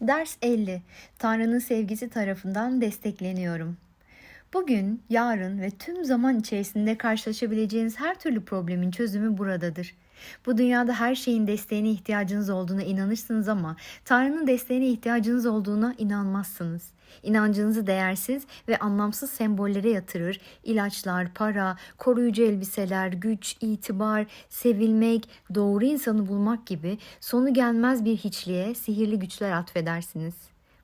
Ders 50. Tanrı'nın sevgisi tarafından destekleniyorum. Bugün, yarın ve tüm zaman içerisinde karşılaşabileceğiniz her türlü problemin çözümü buradadır. Bu dünyada her şeyin desteğine ihtiyacınız olduğuna inanırsınız ama Tanrı'nın desteğine ihtiyacınız olduğuna inanmazsınız. İnancınızı değersiz ve anlamsız sembollere yatırır, ilaçlar, para, koruyucu elbiseler, güç, itibar, sevilmek, doğru insanı bulmak gibi sonu gelmez bir hiçliğe sihirli güçler atfedersiniz.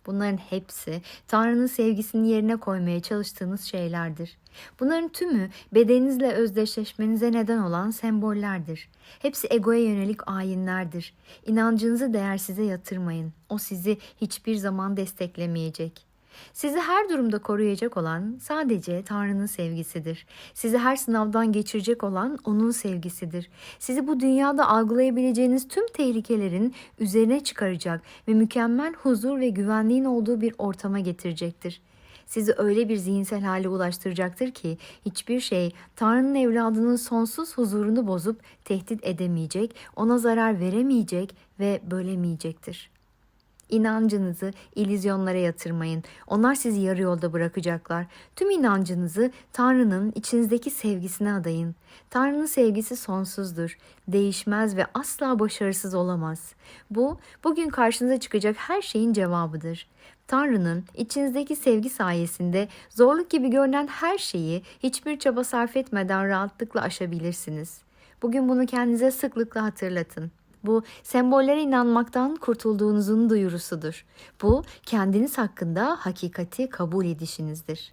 Bunların hepsi Tanrı'nın sevgisini yerine koymaya çalıştığınız şeylerdir. Bunların tümü bedeninizle özdeşleşmenize neden olan sembollerdir. Hepsi egoya yönelik ayinlerdir. İnancınızı değersize yatırmayın. O sizi hiçbir zaman desteklemeyecek. Sizi her durumda koruyacak olan sadece Tanrı'nın sevgisidir. Sizi her sınavdan geçirecek olan O'nun sevgisidir. Sizi bu dünyada algılayabileceğiniz tüm tehlikelerin üzerine çıkaracak ve mükemmel huzur ve güvenliğin olduğu bir ortama getirecektir. Sizi öyle bir zihinsel hale ulaştıracaktır ki hiçbir şey Tanrı'nın evladının sonsuz huzurunu bozup tehdit edemeyecek, ona zarar veremeyecek ve bölemeyecektir. İnancınızı illüzyonlara yatırmayın. Onlar sizi yarı yolda bırakacaklar. Tüm inancınızı Tanrı'nın içinizdeki sevgisine adayın. Tanrı'nın sevgisi sonsuzdur, değişmez ve asla başarısız olamaz. Bu, bugün karşınıza çıkacak her şeyin cevabıdır. Tanrı'nın içinizdeki sevgi sayesinde zorluk gibi görünen her şeyi hiçbir çaba sarf etmeden rahatlıkla aşabilirsiniz. Bugün bunu kendinize sıklıkla hatırlatın. Bu sembollere inanmaktan kurtulduğunuzun duyurusudur. Bu kendiniz hakkında hakikati kabul edişinizdir.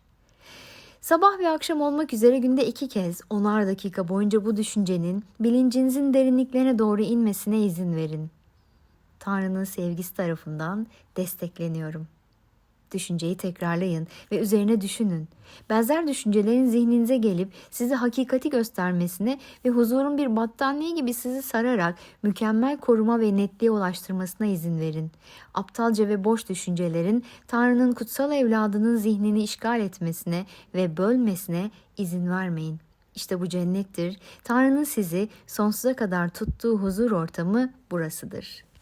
Sabah ve akşam olmak üzere günde iki kez onar dakika boyunca bu düşüncenin bilincinizin derinliklerine doğru inmesine izin verin. Tanrı'nın sevgisi tarafından destekleniyorum. Düşünceyi tekrarlayın ve üzerine düşünün. Benzer düşüncelerin zihninize gelip sizi hakikati göstermesine ve huzurun bir battaniye gibi sizi sararak mükemmel koruma ve netliğe ulaştırmasına izin verin. Aptalca ve boş düşüncelerin Tanrı'nın kutsal evladının zihnini işgal etmesine ve bölmesine izin vermeyin. İşte bu cennettir. Tanrı'nın sizi sonsuza kadar tuttuğu huzur ortamı burasıdır.''